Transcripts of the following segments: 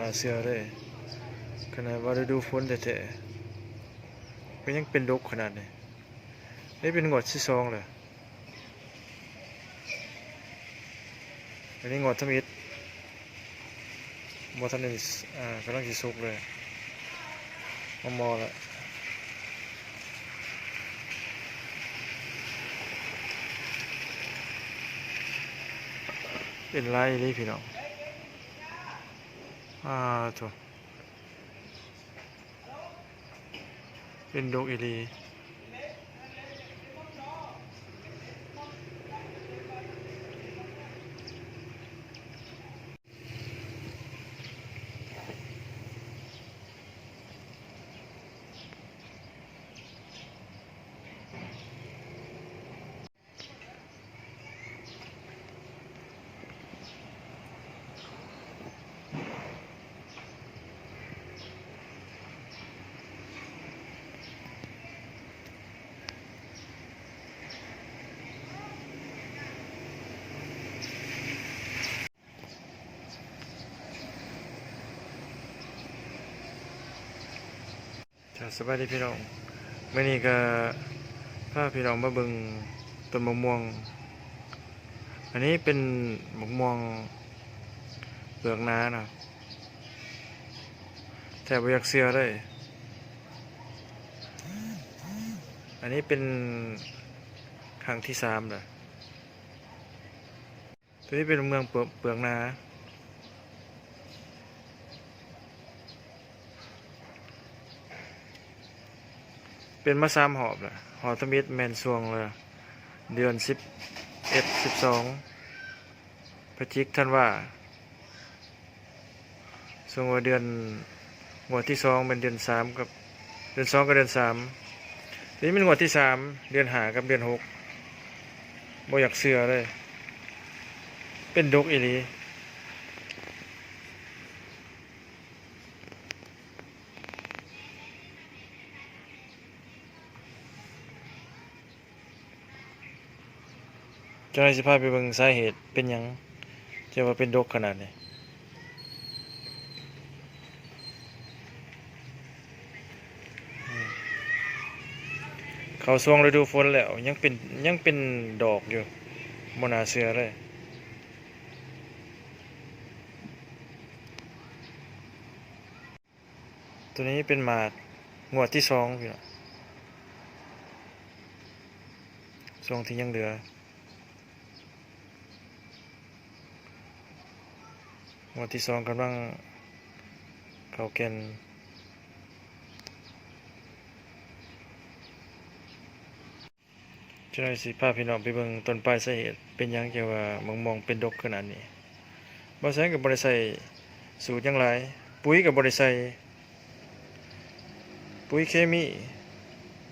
น่าเชื่อเลยขนาดว่าฤดูฝนแท้ๆก็ยังเป็นดกขนาดนี้นี่เป็นงวดที่สองเลยอันนี้งวดทมิดมอทันนิสอ่ากำลังสิสุกเลยมอมอละเป็นไรเลยพี่น้อง อ่าถูกเป็นดงอีห สบายดีพี่น้องเมื่อนี้ก็พาพี่น้องมาเบิ่งต้นมะม่วง อันนี้เป็นมะม่วงเปลือกหนานะแทบอยากเสียเลยอันนี้เป็นครั้งที่สามเลยตัวนี้เป็นเมืองเปลือกเปลือกหนา เป็นมาสามหอบแหละหอบทมิดแมนซวงเลยเดือนสิบเอ็ดสิบสองพฤศจิกท่านว่าส่วนว่าเดือนงวดที่สองเป็นเดือนสามกับเดือนสองกับเดือนสามทีนี้เป็นงวดที่สามเดือนหากับเดือนหกบ่อยากเสือเลย เป็นดกอีหลี จ้าหน้าที่สิพาไปเบิ่งสาเหตุเป็นหยังจะว่าเป็นดกขนาดนี้เขาช่วงฤดูฝนแล้วยังเป็นยังเป็นดอกอยู่บนาเสือเลยตัวนี้เป็นหมากงวดที่สองพี่น้องช่วงที่ยังเหลือ งวดที่สองกำลังเขาเกณฑ์จะได้สิพาพี่น้องไปเบิ่งต้นปลายสาเหตุเป็นยังเกี่ยวว่ามองมองเป็นดกขนาดนี้บ่ใส่กับบริใส่สูตรยังไรปุ๋ยกับบริใส่ปุ๋ยเคมี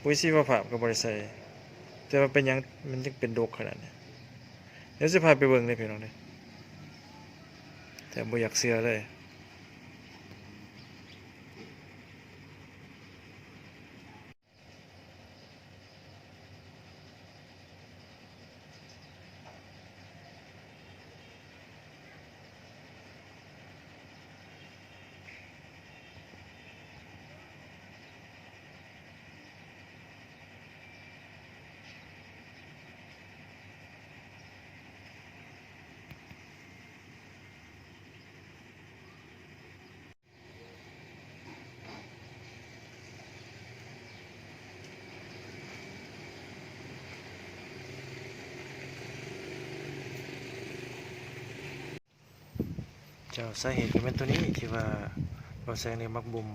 ปุ๋ยชีวภาพกับบริใส่แต่ว่าเป็นยังมันจึงเป็นดกขนาดนี้เดี๋ยวสิพาไปเบิ่งเลยพี่น้องเด้อ แต่บ่อยากเสียเลย เจ้าสาเหตุก็เป็นตัวนี้ที่ว่าเราแซงในมักบุม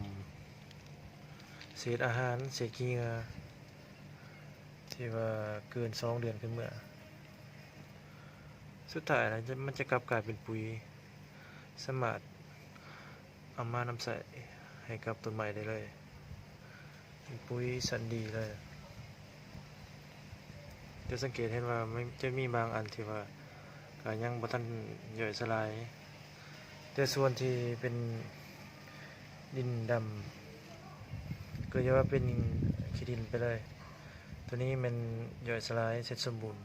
เศษอาหารเศษขี้เงื่อที่ว่าเกินสองเดือนขึ้นเมื่อ สุดท้ายแล้วจะมันจะกลับกลายเป็นปุ๋ยสมารถเอามานำใส่ให้กับต้นไม้ได้เลยเป็นปุ๋ยสันดีเลยจะสังเกตเห็นว่าไม่จะมีบางอันที่ว่าก็ยังบ่ทันย่อยสลาย แต่ส่วนที่เป็นดินดำก็จะว่าเป็นขี้ดินไปเลย ตัวนี้มันย่อยสลายเสร็จสมบูรณ์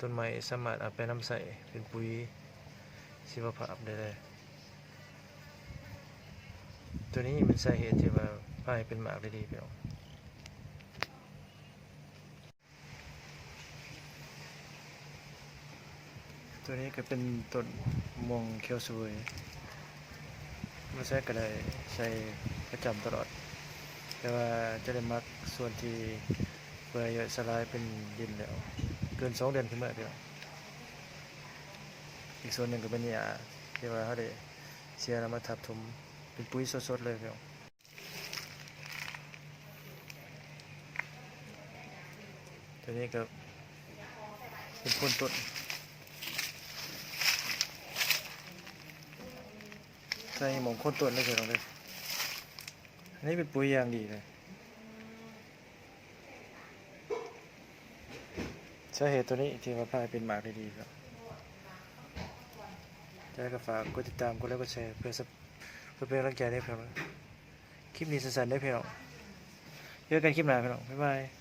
ต้นไม้สามารถเอาไปน้ำใส่เป็นปุ๋ยชีวภาพได้เลยตัวนี้มันสาเหตุที่ว่าพายเป็นหมากได้ดีพี่น้อ ตัวนี้ก็เป็นต้นมงเขียวสวยมาใช้ก็ได้ใช้ประจำตลอด แต่ว่าจะได้มักส่วนที่เปื่อยย่อยสลายเป็นดินแล้ว เกินสองเดือนขึ้นมาเดียวอีกส่วนหนึ่งก็เป็นหญ้าที่ว่าเขาได้เสียแล้วมาทับถมเป็นปุ๋ยสดๆเลยเดียวตัวนี้ก็เป็นคนต้น ใส่หมองคนต้นเลยเดียวเลยอันนี้เป็นปุ๋ยอย่างดีเลยสาเหตุตัวนี้ที่ว่าพายเป็นหมากได้ดีครับแล้วก็ฝากกดติดตามกดไลค์กดแชร์เพื่อเพื่อเป็นกำลังใจให้เพื่อนคลิปนี้สั้นๆได้เพื่อนเจอกันคลิปหน้าเพื่อนบ๊ายบาย